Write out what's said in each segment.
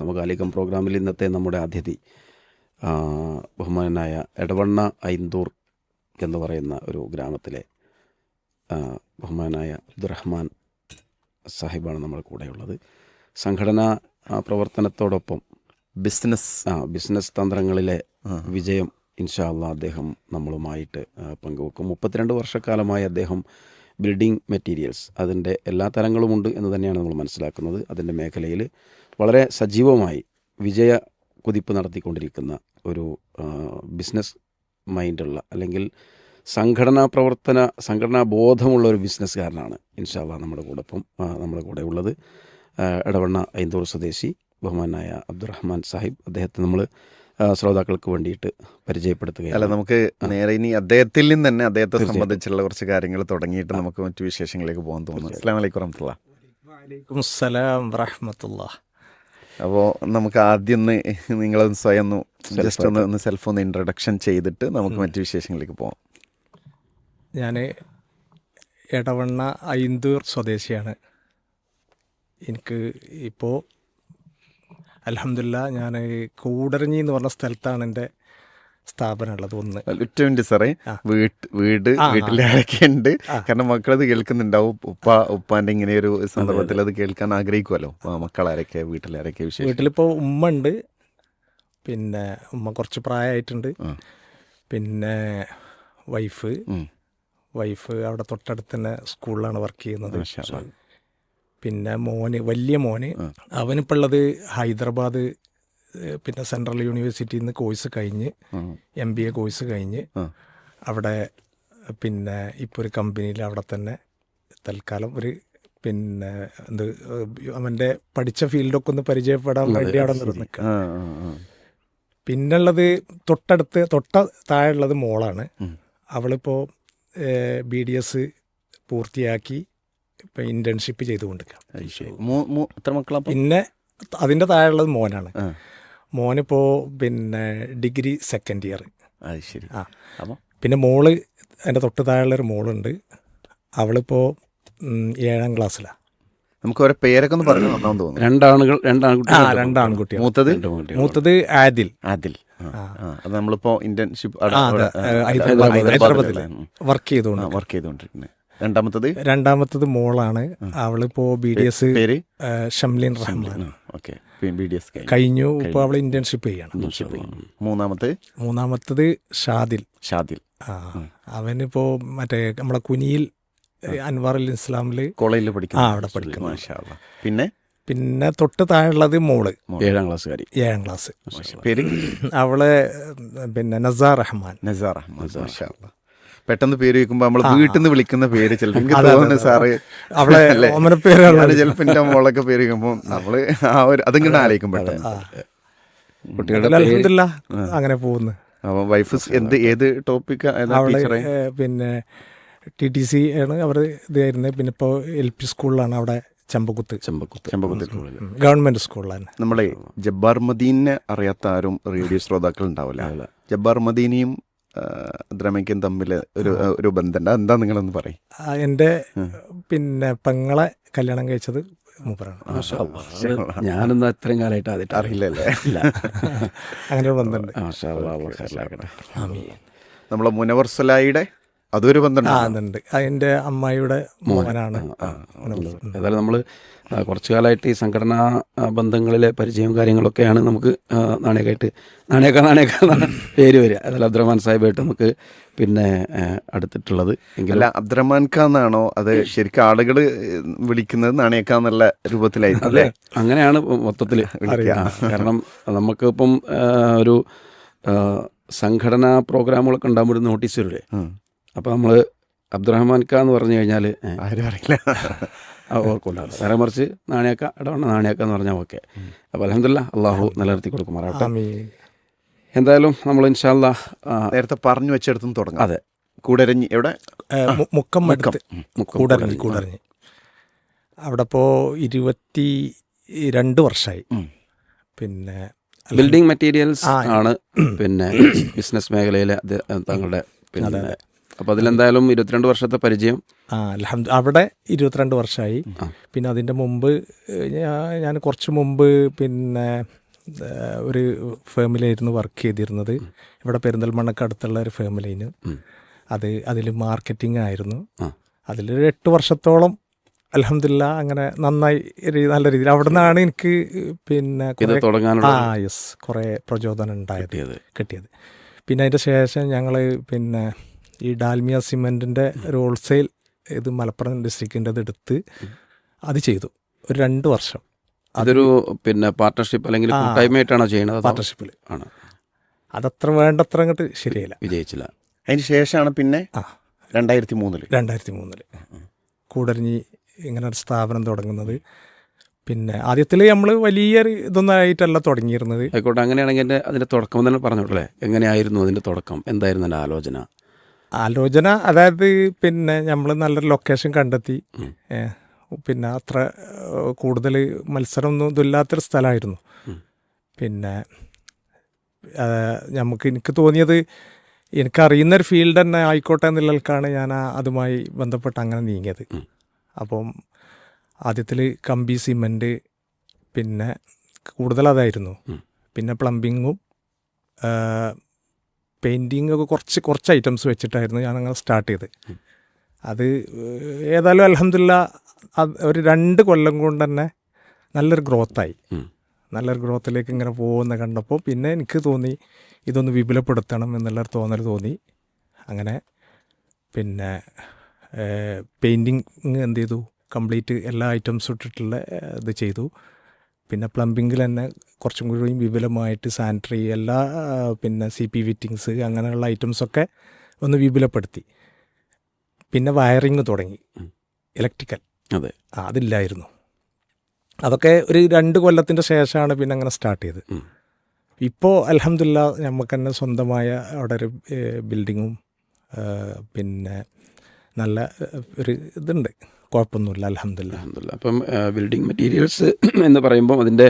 സമകാലികം പ്രോഗ്രാമിൽ ഇന്നത്തെ നമ്മുടെ അതിഥി ബഹുമാനായ എടവണ്ണ ഐന്തൂർ എന്ന് പറയുന്ന ഒരു ഗ്രാമത്തിലെ ബഹുമാനായ അബ്ദുറഹ്മാൻ സാഹിബാണ് നമ്മുടെ കൂടെയുള്ളത്. സംഘടനാ പ്രവർത്തനത്തോടൊപ്പം ബിസിനസ്. ആ ബിസിനസ് തന്ത്രങ്ങളിലെ വിജയം ഇൻഷാല്ല അദ്ദേഹം നമ്മളുമായിട്ട് പങ്കുവെക്കും. മുപ്പത്തിരണ്ട് വർഷക്കാലമായി അദ്ദേഹം ബിൽഡിംഗ് മെറ്റീരിയൽസ് അതിന്റെ എല്ലാ തലങ്ങളുമുണ്ട് എന്ന് തന്നെയാണ് നമ്മൾ മനസ്സിലാക്കുന്നത്. അതിന്റെ മേഖലയിൽ വളരെ സജീവമായി വിജയ കുതിപ്പ് നടത്തിക്കൊണ്ടിരിക്കുന്ന ഒരു ബിസിനസ് മൈൻഡുള്ള അല്ലെങ്കിൽ സംഘടനാ പ്രവർത്തന സംഘടനാ ബോധമുള്ള ഒരു ബിസിനസ്സുകാരനാണ് ഇൻഷാല്ല നമ്മുടെ കൂടെ ഒപ്പം നമ്മുടെ കൂടെ ഉള്ളത്. ഇടവണ്ണ ഐന്തൂർ സ്വദേശി ബഹുമാനായ അബ്ദുറഹ്മാൻ സാഹിബ്. അദ്ദേഹത്തെ നമ്മൾ ശ്രോതാക്കൾക്ക് വേണ്ടിയിട്ട് പരിചയപ്പെടുത്തുക അല്ല നമുക്ക് നേരെ ഇനി അദ്ദേഹത്തിൽ നിന്ന് തന്നെ അദ്ദേഹത്തെ സംബന്ധിച്ചുള്ള കുറച്ച് കാര്യങ്ങൾ തുടങ്ങിയിട്ട് നമുക്ക് മറ്റു വിശേഷങ്ങളിലേക്ക് പോകാൻ തോന്നുന്നു. അസ്സാം വലൈക്കും വറഹമത്തുള്ള. അപ്പോൾ നമുക്ക് ആദ്യം ഒന്ന് നിങ്ങളൊന്ന് സ്വയം ഒന്ന് ജസ്റ്റ് ഒന്ന് ഒന്ന് സെൽഫ് ഒന്ന് ഇൻട്രഡക്ഷൻ ചെയ്തിട്ട് നമുക്ക് മറ്റു വിശേഷങ്ങളിലേക്ക് പോകാം ഞാൻ എടവണ്ണ ഐന്തൂർ സ്വദേശിയാണ്. എനിക്ക് ഇപ്പോൾ അലഹമില്ല ഞാൻ കൂടരഞ്ഞി എന്ന് പറഞ്ഞ സ്ഥലത്താണ് എന്റെ സ്ഥാപനം ഉള്ളത് ഒന്ന് മിനിറ്റ് സാറേ. വീട്ട് വീട്. ഉണ്ട്? കാരണം മക്കളത് കേൾക്കുന്നുണ്ടാവും. ഉപ്പ ഉപ്പാന്റെ ഇങ്ങനെ ഒരു സന്ദർഭത്തിൽ അത്. കേൾക്കാൻ ആഗ്രഹിക്കുമല്ലോ മക്കളാരൊക്കെ വീട്ടിലാരൊക്കെ വിഷയം വീട്ടിലിപ്പോൾ ഉമ്മ ഉണ്ട്. പിന്നെ ഉമ്മ കുറച്ച് പ്രായമായിട്ടുണ്ട്. പിന്നെ വൈഫ്. വൈഫ് അവിടെ തൊട്ടടുത്ത് തന്നെ സ്കൂളിലാണ് വർക്ക് ചെയ്യുന്നത്. പിന്നെ മോന് വലിയ മോന്. അവനിപ്പോൾ ഉള്ളത് ഹൈദരാബാദ് പിന്നെ സെൻട്രൽ യൂണിവേഴ്സിറ്റിയിൽ നിന്ന് കോഴ്സ് കഴിഞ്ഞ്. എം ബി എ കോഴ്സ് കഴിഞ്ഞ് അവിടെ പിന്നെ ഇപ്പോൾ ഒരു കമ്പനിയിൽ അവിടെ തന്നെ തൽക്കാലം ഒരു പിന്നെ എന്ത് അവന്റെ പഠിച്ച ഫീൽഡൊക്കെ ഒന്ന് പരിചയപ്പെടാൻ വേണ്ടി അവിടെ നിൽക്കുക. പിന്നുള്ളത് തൊട്ടടുത്ത് തൊട്ട താഴെയുള്ളത് മോളാണ്. അവളിപ്പോൾ ബി ഡി എസ് പൂർത്തിയാക്കി ഇപ്പം ഇന്റേൺഷിപ്പ് ചെയ്തുകൊണ്ടിരിക്കുക? പിന്നെ അതിന്റെ താഴെയുള്ളത് മോനാണ്. മോനിപ്പോൾ പിന്നെ ഡിഗ്രി സെക്കൻഡ് ഇയർ അത് ശരി. ആ. അപ്പൊ? പിന്നെ മോൾ എന്റെ തൊട്ട് താഴെയുള്ളൊരു മോളുണ്ട്. അവളിപ്പോൾ ഏഴാം ക്ലാസ്സിലാണ് നമുക്ക് ഓരോ പേരൊക്കെ ഒന്ന് പറഞ്ഞു തന്നാൻ തോന്നുന്നു. രണ്ടാണുകൾ ആ രണ്ടാൺകുട്ടികൾ മൂത്തത്. മൂത്തത് ആദിൽ. ആദിൽ. അത് നമ്മളിപ്പോ ഇന്റേൺഷിപ്പ് ആ, ഹൈദരാബാദിൽ വർക്ക് ചെയ്തുകൊണ്ട് വർക്ക് ചെയ്തുകൊണ്ടിരിക്കുന്നത് രണ്ടാമത്തത്? രണ്ടാമത്തത് മോളാണ്. അവളിപ്പോ ബി ഡി എസ് പേര്? ഷംലിൻ റഹ്മാൻ. ഓക്കെ. ബി ഡി എസ് കഴിഞ്ഞു. ഇപ്പോൾ അവൾ ഇന്റേൺഷിപ്പ് ചെയ്യണം. മൂന്നാമത്തെ? മൂന്നാമത്തത് ഷാദിൽ. ഷാദിൽ. ആ അവനിപ്പോ മറ്റേ നമ്മളെ കുനിയിൽ അൻവാർ അൻവാറുൽ ഇസ്ലാമിൽ കോളേജിൽ പഠിക്കുന്നു ആ, അവിടെ പഠിക്കുന്നു. പിന്നെ? പിന്നെ തൊട്ട് താഴെയുള്ളത് മോൾ. ഏഴാം ക്ലാസ്സുകാരി. ഏഴാം ക്ലാസ്. പേര്? അവൾ പിന്നെ നസാർ റഹ്മാൻ. നസാർ അല്ലാ. പെട്ടെന്ന് പേര് വെക്കുമ്പോ നമ്മൾ ആ, വീട്ടിൽ നിന്ന് വിളിക്കുന്ന പേര് ചിലപ്പോൾ എനിക്ക് തോന്നുന്നു. സാറ്. അവളെ? ഓമനപ്പേരാണ് ചിലപ്പോൾ എന്റെ മോളൊക്കെ പേര് വെക്കുമ്പോൾ നമ്മൾ ആ ഒരു അതിങ്ങനെ ആലോചിക്കും പെട്ടെന്ന്. കുട്ടികളുടെ അങ്ങനെ പോകുന്നു. അപ്പൊ വൈഫ് എന്ത് ഏത് ടോപ്പിക് പിന്നെ ടി ടി സി ആണ് അവർ ഇതായിരുന്നത് പിന്നെ ഇപ്പോൾ എൽ പി സ്കൂളിലാണ് അവിടെ ചമ്പക്കുത്ത്. ചെമ്പക്കുത്ത്. ചെമ്പക്കുത്ത് ഗവൺമെന്റ് സ്കൂളിലാണ് നമ്മളെ ജബ്ബാർ മദീനെ അറിയാത്ത ആരും റേഡിയോ ശ്രോതാക്കൾ ഉണ്ടാവില്ല. ജബ്ബാർ മദീനയും ദ്രമയ്ക്കും തമ്മിൽ ഒരു ഒരു ബന്ധമുണ്ട്. എന്താ നിങ്ങളൊന്ന് പറയും. എന്റെ പിന്നെ പെങ്ങളെ കല്യാണം കഴിച്ചത് മൂപ്പറാണ് ഞാനൊന്നും അത്രയും കാലമായിട്ട് ആദ്യമായിട്ട് അറിയില്ലല്ലേ? അങ്ങനെ ഒരു ബന്ധമുണ്ട്. നമ്മളെ മുനവർ സലായിയുടെ അതൊരു ബന്ധമുണ്ട്? അതിന്റെ അമ്മായിയുടെ മോനാണ് ഏതായാലും നമ്മൾ കുറച്ചു കാലമായിട്ട് ഈ സംഘടനാ ബന്ധങ്ങളിലെ പരിചയവും കാര്യങ്ങളൊക്കെയാണ് നമുക്ക് നാണയക്കായിട്ട് നാണയക്ക നാണയക്ക പേര് വരിക. അതിൽ അബ്ദുറഹ്മാൻ സാഹിബായിട്ട് നമുക്ക് പിന്നെ അടുത്തിട്ടുള്ളത്. എങ്കിലും അല്ല അബ്ദുറഹ്മാൻ ഖാൻ എന്നാണോ? അത് ശരിക്കും ആളുകൾ വിളിക്കുന്നത് നാണയക്ക എന്നുള്ള രൂപത്തിലായിരുന്നു അല്ലേ? അങ്ങനെയാണ് മൊത്തത്തിൽ കാരണം നമുക്കിപ്പം ഒരു സംഘടനാ പ്രോഗ്രാമുകളൊക്കെ ഉണ്ടാകുമ്പോൾ ഒരു നോട്ടീസ് വരില്ലേ അപ്പം അപ്പോൾ നമ്മൾ അബ്ദുറഹ്മാൻ ഖാൻ എന്ന് പറഞ്ഞു കഴിഞ്ഞാൽ ആരും അറിയില്ല. ഓർക്കില്ല. നേരെ മറിച്ച് നാണയക്ക ഇടവണ്ണ നാണയക്ക എന്ന് പറഞ്ഞാൽ ഓക്കെ. അപ്പോൾ അലഹമില്ല അള്ളാഹു നിലനിർത്തി കൊടുക്കുമാറാവട്ടെ ആമീൻ. എന്തായാലും നമ്മൾ ഇൻഷാല്ല നേരത്തെ പറഞ്ഞു വെച്ചെടുത്തും തുടങ്ങാം. അതെ. കൂടരഞ്ഞി എവിടെ? മുക്കം മുക്കം. കൂടരഞ്ഞി കൂടരഞ്ഞി. അവിടെ ഇപ്പോൾ ഇരുപത്തി രണ്ട് വർഷമായി പിന്നെ ബിൽഡിംഗ് മെറ്റീരിയൽസ് ആണ് പിന്നെ ബിസിനസ് മേഖലയിലെ തങ്ങളുടെ പിന്നെ അപ്പോൾ അതിലെന്തായാലും ഇരുപത്തിരണ്ട് വർഷത്തെ പരിചയം. ആ അവിടെ ഇരുപത്തിരണ്ട് വർഷമായി. പിന്നെ അതിന്റെ മുമ്പ് ഞാൻ കുറച്ച് മുമ്പ് പിന്നെ ഒരു ഫേമിലായിരുന്നു വർക്ക് ചെയ്തിരുന്നത്. ഇവിടെ പെരിന്തൽമണ്ണക്ക് അടുത്തുള്ള ഒരു ഫേമിലിന് അത് അതിൽ മാർക്കറ്റിംഗ് ആയിരുന്നു. അതിലൊരു എട്ട് വർഷത്തോളം അലഹമില്ല അങ്ങനെ നന്നായി നല്ല രീതിയിൽ. അവിടെ നിന്നാണ് എനിക്ക് പിന്നെ ആ യെസ് കുറേ പ്രചോദനം ഉണ്ടായത് കിട്ടിയത്. കിട്ടിയത്. പിന്നെ അതിന്റെ ശേഷം ഞങ്ങൾ പിന്നെ ഈ ഡാൽമിയ സിമെന്റിന്റെ ഒരു ഹോൾസെയിൽ ഇത് മലപ്പുറം ഡിസ്ട്രിക്റ്റിന്റെ എടുത്ത് അത് ചെയ്തു. ഒരു രണ്ട് വർഷം. അതൊരു പിന്നെ പാർട്ട്ണർഷിപ്പ് അല്ലെങ്കിൽ. കൂട്ടായ്മയായിട്ടാണോ ചെയ്യണത് അതോ- പാർട്ട്ണർഷിപ്പിൽ ആണ്? അതത്ര വേണ്ടത്ര അങ്ങോട്ട് ശരിയല്ല. വിജയിച്ചില്ല. അതിന് ശേഷമാണ് പിന്നെ ആ. രണ്ടായിരത്തി മൂന്നിൽ രണ്ടായിരത്തി മൂന്നിൽ കൂടരഞ്ഞി ഇങ്ങനെ ഒരു സ്ഥാപനം തുടങ്ങുന്നത്. പിന്നെ ആദ്യത്തിൽ നമ്മൾ വലിയ ഇതൊന്നും ആയിട്ടല്ല തുടങ്ങിയിരുന്നത്. ആയിക്കോട്ടെ അങ്ങനെയാണെങ്കിൽ എന്റെ അതിന്റെ തുടക്കം തന്നെ പറഞ്ഞോട്ടെ എങ്ങനെയായിരുന്നു അതിന്റെ തുടക്കം? എന്തായിരുന്നു എന്റെ ആലോചന? ആലോചന അതായത് പിന്നെ നമ്മൾ നല്ലൊരു ലൊക്കേഷൻ കണ്ടെത്തി. പിന്നെ അത്ര കൂടുതൽ മത്സരമൊന്നും ഇതില്ലാത്തൊരു സ്ഥലമായിരുന്നു. പിന്നെ നമുക്ക് എനിക്ക് തോന്നിയത് എനിക്കറിയുന്നൊരു ഫീൽഡ് തന്നെ ആയിക്കോട്ടെ എന്നുള്ളവർക്കാണ് ഞാൻ അതുമായി ബന്ധപ്പെട്ട് അങ്ങനെ നീങ്ങിയത്. അപ്പം ആദ്യത്തിൽ കമ്പി സിമെന്റ് പിന്നെ കൂടുതൽ അതായിരുന്നു പിന്നെ പ്ലംബിങ്ങും പെയിന്റിങ് ഒക്കെ കുറച്ച് കുറച്ച് ഐറ്റംസ് വെച്ചിട്ടായിരുന്നു ഞാൻ അങ്ങനെ സ്റ്റാർട്ട് ചെയ്ത്. അത് ഏതായാലും അലഹമില്ല ഒരു രണ്ട് കൊല്ലം കൊണ്ട് തന്നെ നല്ലൊരു ഗ്രോത്തായി. നല്ലൊരു ഗ്രോത്തിലേക്ക് ഇങ്ങനെ പോകുന്ന കണ്ടപ്പോൾ പിന്നെ എനിക്ക് തോന്നി ഇതൊന്ന് വിപുലപ്പെടുത്തണം എന്നുള്ളൊരു തോന്നൽ തോന്നി. അങ്ങനെ പിന്നെ പെയിന്റിങ് എന്ത് ചെയ്തു? കംപ്ലീറ്റ് എല്ലാ ഐറ്റംസും ഇട്ടിട്ടുള്ള ഇത് ചെയ്തു. പിന്നെ പ്ലംബിങ്ങിൽ തന്നെ കുറച്ചും കൂടി വിപുലമായിട്ട് സാനിറ്ററി എല്ലാ പിന്നെ സി പി ഫിറ്റിങ്സ് അങ്ങനെയുള്ള ഐറ്റംസൊക്കെ ഒന്ന് വിപുലപ്പെടുത്തി. പിന്നെ വയറിങ് തുടങ്ങി. ഇലക്ട്രിക്കൽ അതെ. അതില്ലായിരുന്നു. അതൊക്കെ ഒരു രണ്ട് കൊല്ലത്തിന്റെ ശേഷമാണ് പിന്നെ അങ്ങനെ സ്റ്റാർട്ട് ചെയ്തത്. ഇപ്പോൾ അലഹമില്ല നമുക്ക് തന്നെ സ്വന്തമായ അവിടെ ഒരു ബിൽഡിങ്ങും പിന്നെ നല്ല ഒരു ഇതുണ്ട്. കുഴപ്പമൊന്നുമില്ല അലഹമില്ല അലഹമില്ല അപ്പം ബിൽഡിംഗ് മെറ്റീരിയൽസ് എന്ന് പറയുമ്പോൾ അതിന്റെ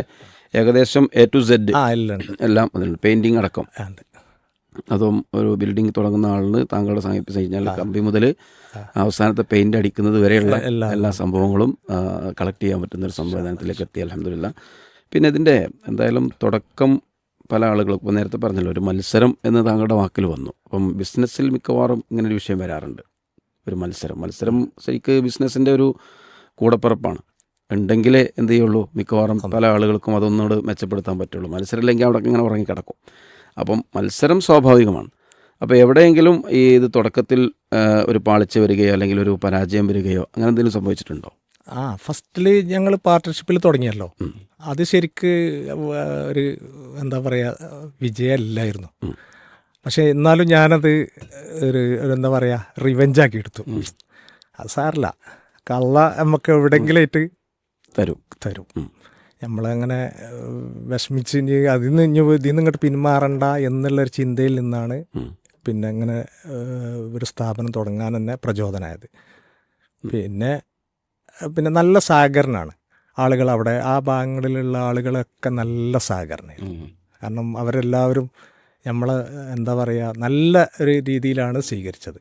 ഏകദേശം എ ടു സെഡ് ആ എല്ലാം എല്ലാം അതിലുണ്ട്. പെയിന്റിങ് അടക്കം. അതും ഒരു ബിൽഡിംഗ് തുടങ്ങുന്ന ആളിന് താങ്കളുടെ സമീപിച്ച് കഴിഞ്ഞാൽ കമ്പി മുതൽ അവസാനത്തെ പെയിന്റ് അടിക്കുന്നത് വരെയുള്ള എല്ലാ എല്ലാ സംഭവങ്ങളും കളക്ട് ചെയ്യാൻ പറ്റുന്ന ഒരു സംവിധാനത്തിലേക്ക് എത്തി അലഹമില്ല പിന്നെ ഇതിന്റെ എന്തായാലും തുടക്കം പല ആളുകളും ഇപ്പോൾ നേരത്തെ പറഞ്ഞല്ലോ ഒരു മത്സരം എന്ന് താങ്കളുടെ വാക്കിൽ വന്നു. അപ്പം ബിസിനസ്സിൽ മിക്കവാറും ഇങ്ങനൊരു വിഷയം വരാറുണ്ട്. ഒരു മത്സരം. മത്സരം ശരിക്ക് ബിസിനസ്സിന്റെ ഒരു കൂടപ്പിറപ്പാണ്. ഉണ്ടെങ്കിലേ എന്ത് ചെയ്യുള്ളൂ? മിക്കവാറും പല ആളുകൾക്കും അതൊന്നുകൂടെ മെച്ചപ്പെടുത്താൻ പറ്റുള്ളൂ. മത്സരം ഇല്ലെങ്കിൽ അവിടെ ഇങ്ങനെ ഉറങ്ങിക്കിടക്കും അപ്പം മത്സരം സ്വാഭാവികമാണ്. അപ്പോൾ എവിടെയെങ്കിലും ഈ ഇത് തുടക്കത്തിൽ ഒരു പാളിച്ച വരികയോ അല്ലെങ്കിൽ ഒരു പരാജയം വരികയോ അങ്ങനെ എന്തെങ്കിലും സംഭവിച്ചിട്ടുണ്ടോ? ആ ഫസ്റ്റിൽ ഞങ്ങൾ പാർട്ട്ണർഷിപ്പിൽ തുടങ്ങിയല്ലോ. അത് ശരിക്ക് ഒരു എന്താ പറയുക വിജയമല്ലായിരുന്നു. പക്ഷേ എന്നാലും ഞാനത് ഒരു എന്താ പറയുക റിവെഞ്ചാക്കി എടുത്തു. അത് സാറില്ല കള്ള നമുക്ക് എവിടെയെങ്കിലും ആയിട്ട് തരും. തരും. നമ്മളങ്ങനെ വിഷമിച്ച് ഇനി അതിൽ നിന്ന് ഇനി ഇതിൽ നിന്ന് ഇങ്ങോട്ട് പിന്മാറണ്ട എന്നുള്ളൊരു ചിന്തയിൽ നിന്നാണ് പിന്നെ അങ്ങനെ ഒരു സ്ഥാപനം തുടങ്ങാൻ തന്നെ പ്രചോദനമായത് പിന്നെ പിന്നെ നല്ല സഹകരണമാണ്. ആളുകൾ അവിടെ ആ ഭാഗങ്ങളിലുള്ള ആളുകളൊക്കെ നല്ല സഹകരണമായിരുന്നു. കാരണം അവരെല്ലാവരും നമ്മളെ എന്താ പറയുക നല്ല ഒരു രീതിയിലാണ് സ്വീകരിച്ചത്.